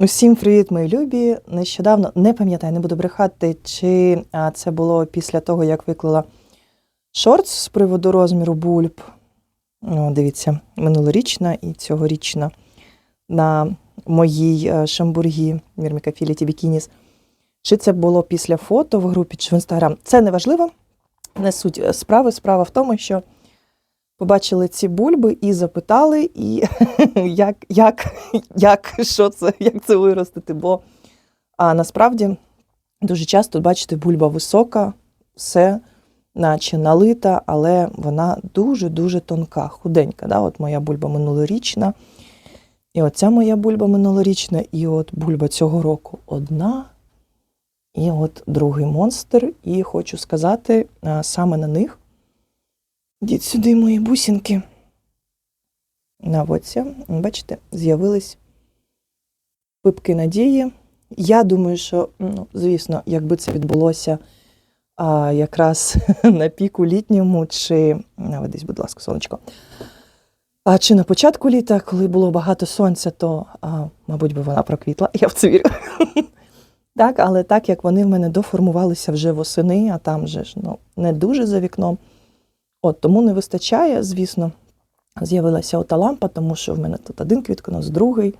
Усім привіт, мої любі. Нещодавно не пам'ятаю, не буду брехати, чи це було після того, як виклала шорт з приводу розміру бульб. О, дивіться, минулорічна і цьогорічна на моїй е, шамбургі Мірміка Філіті Бікініс. Чи це було після фото в групі чи в інстаграм? Це не важливо, не суть е, справи. Справа в тому, що побачили ці бульби і запитали, і як, як, як, що це, як це виростити. Бо а, насправді дуже часто, бачите, бульба висока, все наче налита, але вона дуже-дуже тонка, худенька. Да? От моя бульба минулорічна, і оця моя бульба минулорічна, і от бульба цього року одна. І от другий монстр. І хочу сказати, саме на них Йдіть сюди, мої бусинки. На оці, бачите, з'явились пипки надії. Я думаю, що, ну, звісно, якби це відбулося а, якраз на піку літньому, чи наведись, будь ласка, сонечко. А чи на початку літа, коли було багато сонця, то, а, мабуть, би вона проквітла, я в це вірю. Так, але так як вони в мене доформувалися вже восени, а там же ж ну, не дуже за вікном. От тому не вистачає, звісно, з'явилася ота лампа, тому що в мене тут один квітконос, другий,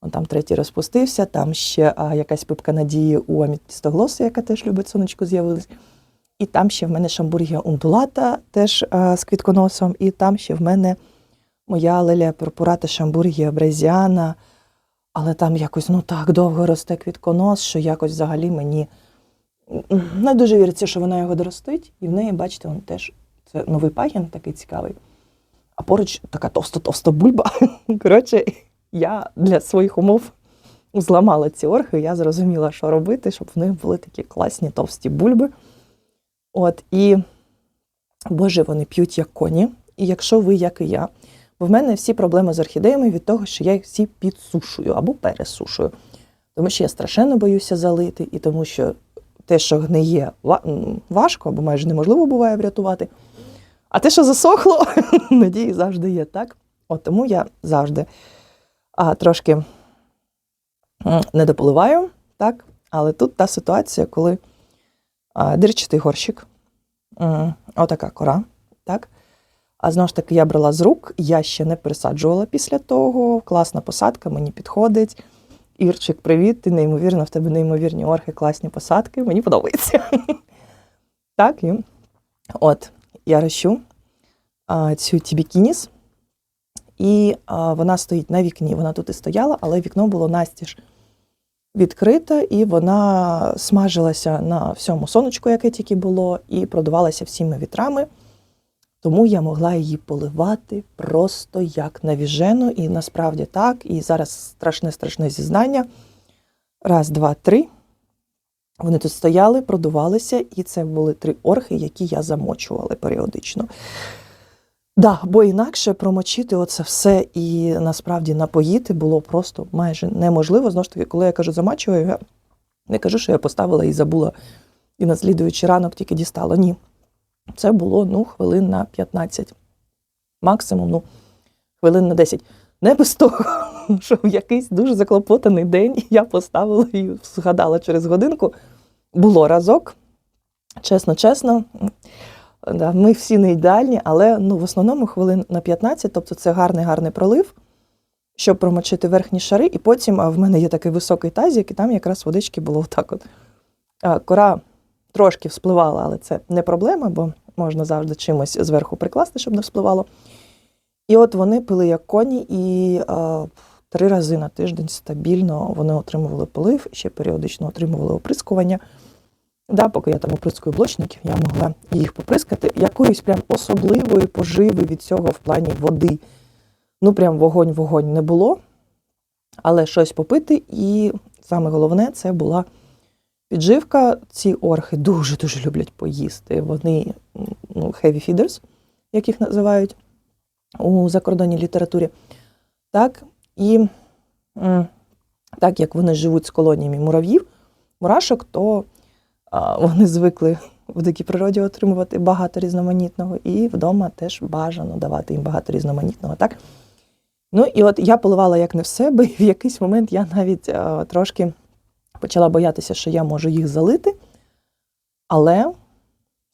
он там третій розпустився, там ще а, якась пипка надії у амітістоглоси, яка теж любить сонечко, з'явилась. І там ще в мене шамбургія ундулата, теж а, з квітконосом, і там ще в мене моя лелія пурпурата шамбургія брезіана. Але там якось ну так довго росте квітконос, що якось взагалі мені не дуже віриться, що вона його доростить, і в неї, бачите, он теж це новий пагін такий цікавий. А поруч така товста-товста бульба. Коротше, я для своїх умов зламала ці орхи, я зрозуміла, що робити, щоб в них були такі класні товсті бульби. От, і, боже, вони п'ють як коні. І якщо ви, як і я, бо в мене всі проблеми з орхідеями від того, що я їх всі підсушую або пересушую. Тому що я страшенно боюся залити, і тому що те, що гниє, важко або майже неможливо буває врятувати. А те, що засохло, надії завжди є, так? От тому я завжди а, трошки не дополиваю, так? Але тут та ситуація, коли а, дирчатий горщик, отака кора, так? А знову ж таки, я брала з рук, я ще не пересаджувала після того. Класна посадка, мені підходить. Ірчик, привіт, ти неймовірна, в тебе неймовірні орхи, класні посадки, мені подобається. Так, і от я рощу цю тібікініс, і вона стоїть на вікні. Вона тут і стояла, але вікно було настіж відкрите, і вона смажилася на всьому сонечку, яке тільки було, і продувалася всіми вітрами. Тому я могла її поливати просто як навіжену, і насправді так. І зараз страшне страшне зізнання. Раз, два, три. Вони тут стояли, продувалися, і це були три орхи, які я замочувала періодично. Да, бо інакше промочити оце все і насправді напоїти було просто майже неможливо. Знову ж таки, коли я кажу замачую, я не кажу, що я поставила і забула, і на слідуючий ранок тільки дістала. Ні. Це було ну, хвилин на 15. Максимум, ну, хвилин на 10. Не без того, що в якийсь дуже заклопотаний день я поставила і згадала через годинку. Було разок. Чесно, чесно. Да, ми всі не ідеальні, але ну, в основному хвилин на 15, тобто це гарний гарний пролив, щоб промочити верхні шари. І потім в мене є такий високий тазик, і там якраз водички було отак. От. Кора трошки вспливала, але це не проблема, бо можна завжди чимось зверху прикласти, щоб не вспливало. І от вони пили як коні, і а, три рази на тиждень стабільно вони отримували полив, ще періодично отримували оприскування. Да, поки я там оприскую блочників, я могла їх поприскати. Якоїсь прям особливої поживи від цього в плані води. Ну, прям вогонь-вогонь не було, але щось попити. І саме головне це була підживка. Ці орхи дуже-дуже люблять поїсти. Вони ну, heavy feeders, як їх називають у закордонній літературі. Так, і так як вони живуть з колоніями мурав'їв, мурашок, то вони звикли в дикій природі отримувати багато різноманітного, і вдома теж бажано давати їм багато різноманітного. Так? Ну і от я поливала як не в себе, і в якийсь момент я навіть е, трошки почала боятися, що я можу їх залити. Але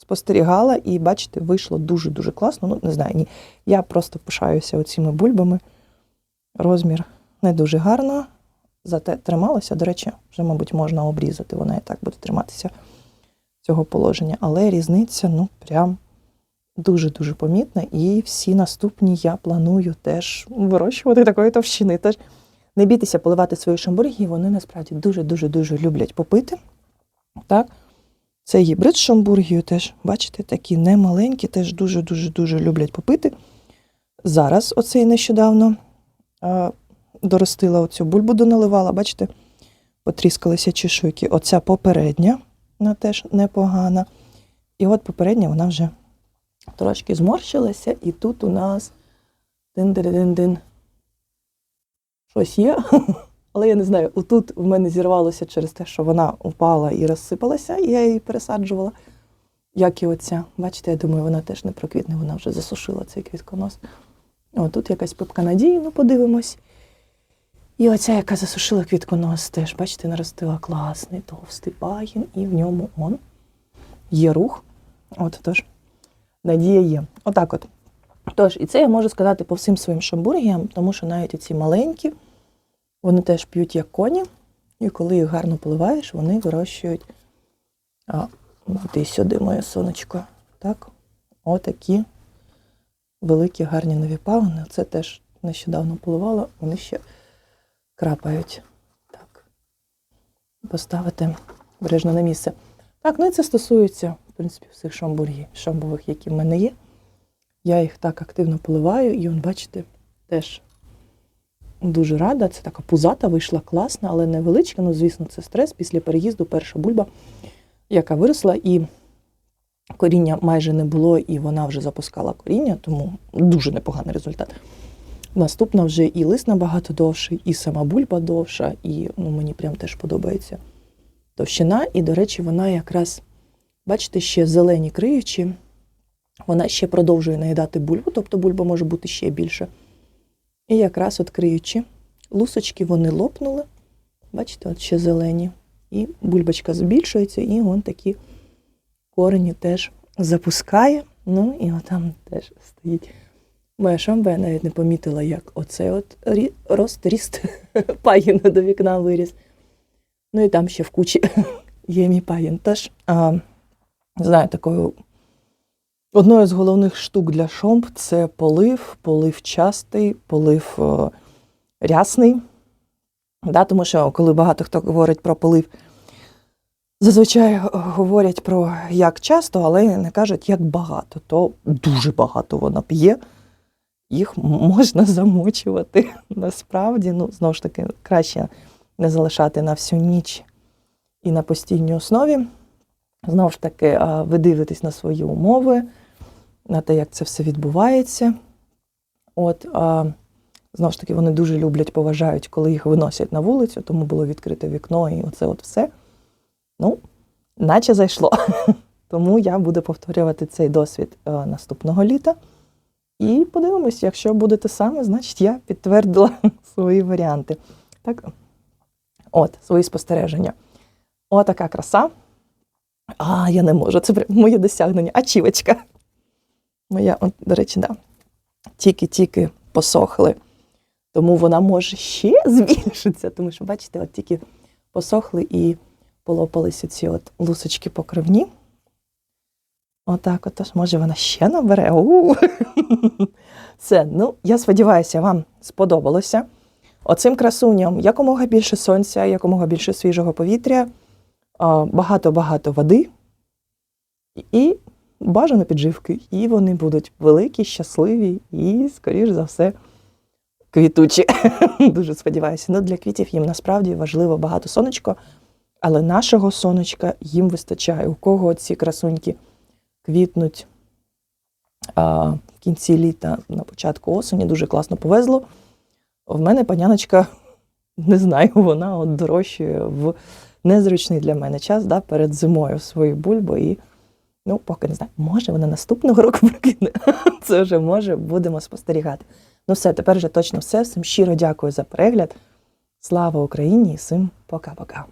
спостерігала і, бачите, вийшло дуже-дуже класно. Ну, не знаю, ні. Я просто пишаюся оціми бульбами. Розмір не дуже гарно, зате трималася. До речі, вже, мабуть, можна обрізати. Вона і так буде триматися цього положення. Але різниця, ну, прям дуже-дуже помітна. І всі наступні я планую теж вирощувати такої товщини. Тож не бійтеся поливати свої шамбурги, вони насправді дуже-дуже дуже люблять попити. Так? Це гібрид з шамбургію теж, бачите, такі немаленькі, теж дуже-дуже дуже люблять попити. Зараз, оцей нещодавно доростила оцю бульбу доналивала, бачите, потріскалися чешуйки. Оця попередня, вона теж непогана. І от попередня вона вже трошки зморщилася, і тут у нас дин-дин-дин-дин. Щось є. Але я не знаю, отут в мене зірвалося через те, що вона впала і розсипалася, і я її пересаджувала. Як і оця. Бачите, я думаю, вона теж не проквітне, вона вже засушила цей квітконос. О, тут якась пипка надії, ну подивимось. І оця, яка засушила квітконос, теж, бачите, наростила класний товстий пагін, і в ньому он є рух. От тож, надія є. Отак от. Тож, і це я можу сказати по всім своїм шамбургіям, тому що навіть ці маленькі, вони теж п'ють як коні, і коли їх гарно поливаєш, вони вирощують. А, іди сюди, моє сонечко. Так, отакі великі гарні нові пагони. Це теж нещодавно поливала, вони ще крапають. Так. Поставити бережно на місце. Так, ну і це стосується, в принципі, всіх шамбургів, шамбових, які в мене є. Я їх так активно поливаю, і он, бачите, теж дуже рада. Це така пузата вийшла класна, але невеличка. Ну, звісно, це стрес. Після переїзду перша бульба, яка виросла, і коріння майже не було, і вона вже запускала коріння, тому дуже непоганий результат. Наступна вже і лист набагато довший, і сама бульба довша, і ну, мені прям теж подобається товщина. І, до речі, вона якраз, бачите, ще зелені криючі, вона ще продовжує наїдати бульбу, тобто бульба може бути ще більше. І якраз от криючи, лусочки вони лопнули. Бачите, от ще зелені. І бульбочка збільшується, і вон такі корені теж запускає. Ну і отам теж стоїть. Моя я навіть не помітила, як оцей от рост, ріст пагіну до вікна виріс. Ну і там ще в кучі є мій пагін. Тож, а, знаю, такою одною з головних штук для шомб це полив, полив частий, полив е, рясний. Да, тому що коли багато хто говорить про полив, зазвичай говорять про як часто, але не кажуть, як багато. То дуже багато вона п'є. Їх можна замочувати. Насправді, ну, знову ж таки, краще не залишати на всю ніч і на постійній основі. Знову ж таки, ви дивитесь на свої умови, на те, як це все відбувається. От, а, знову ж таки, вони дуже люблять, поважають, коли їх виносять на вулицю, тому було відкрите вікно і оце от все. Ну, наче зайшло. Тому я буду повторювати цей досвід е, наступного літа. І подивимось, якщо буде те саме, значить я підтвердила свої варіанти. Так, от, свої спостереження. Отака краса. А, я не можу. Це моє досягнення. Ачівочка. Моя, от, до речі, да. Тільки-тільки посохли. Тому вона може ще збільшитися. Тому що, бачите, от тільки посохли і полопалися ці от лусочки покривні. Отак, отож, може, вона ще набере. Все, ну, я сподіваюся, вам сподобалося. Оцим красуням якомога більше сонця, якомога більше свіжого повітря, багато-багато води і бажано підживки. І вони будуть великі, щасливі і, скоріш за все, квітучі. Дуже сподіваюся. Ну, для квітів їм насправді важливо багато сонечко, але нашого сонечка їм вистачає. У кого ці красуньки квітнуть а, в кінці літа, на початку осені, дуже класно повезло. В мене паняночка, не знаю, вона от дорожчує в незручний для мене час да, перед зимою свою бульбу. І ну, поки не знаю, може вона наступного року прокине. Це вже може, будемо спостерігати. Ну все, тепер вже точно все. Всім щиро дякую за перегляд. Слава Україні всім пока-пока.